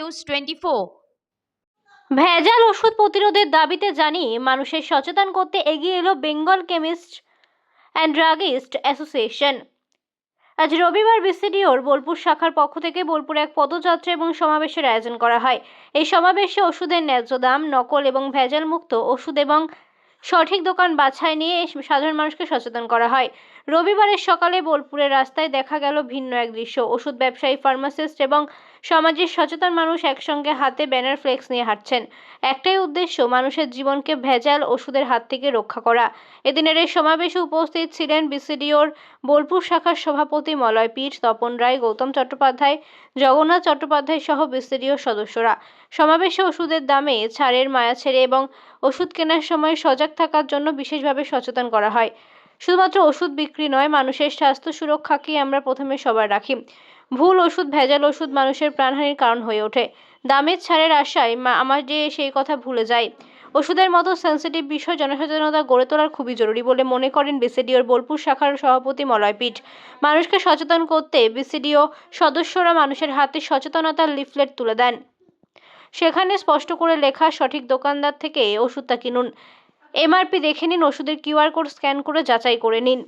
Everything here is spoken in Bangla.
টোয়েন্টি ভেজাল ওষুধ প্রতিরোধের দাবিতে জানিয়ে মানুষের সচেতন করতে এগিয়ে এলো Bengal chemist and druggist association. আজ রবিবার বিসিডিওর বোলপুর শাখার পক্ষ থেকে বোলপুরে এক পদযাত্রা এবং সমাবেশের আয়োজন করা হয়। এই সমাবেশে ওষুধের ন্যায্য দাম, নকল এবং ভেজাল মুক্ত ওষুধ এবং সঠিক দোকান বাছাই নিয়ে সাধারণ মানুষকে সচেতন করা হয়। রবিবারের সকালে বোলপুরের রাস্তায় দেখা গেল ভিন্ন এক দৃশ্য। ওষুধ ব্যবসায়ী, ফার্মাসিস্ট এবং সমাজের সচেতন মানুষ একসঙ্গে হাতে ব্যানার ফ্লেক্স নিয়ে হাঁটছেন। একটাই উদ্দেশ্য, মানুষের জীবনকে ভেজাল ওষুধের হাত থেকে রক্ষা করা। এদিনের এই সমাবেশে উপস্থিত ছিলেন বিসিডিওর বোলপুর শাখার সভাপতি মলয় পীঠ, তপন রায়, গৌতম চট্টোপাধ্যায়, জগন্নাথ চট্টোপাধ্যায় সহ বিসিডিওর সদস্যরা। সমাবেশে ওষুধের দামে ছাড়ের মায়া ছেড়ে এবং ওষুধ কেনার সময় সজাগ থাকার জন্য বিশেষভাবে সচেতন করা হয়। শুধুমাত্র ওষুধ বিক্রি নয়, মানুষের স্বাস্থ্য সুরক্ষাকেই আমরা প্রথমে সবার রাখি। ভুল ওষুধ, ভেজাল ওষুধ মানুষের প্রাণহানির কারণ হয়ে ওঠে। দামের ছাড়ের আশায় আমার যে সেই কথা ভুলে যায় ওষুধের মতো সেন্সিটিভ বিষয় জনসচেতনতা গড়ে তোলার খুবই জরুরি বলে মনে করেন বিসিডিওর বোলপুর শাখার সভাপতি মলয় পীঠ। মানুষকে সচেতন করতে বিসিডিও সদস্যরা মানুষের হাতে সচেতনতার লিফলেট তুলে দেন। সেখানে স্পষ্ট করে লেখা সঠিক দোকানদার থেকে ওষুধটা কিনুন। এমআরপি দেখে নিন ওষুধের কিউআর কোড স্ক্যান করে যাচাই করে নিন।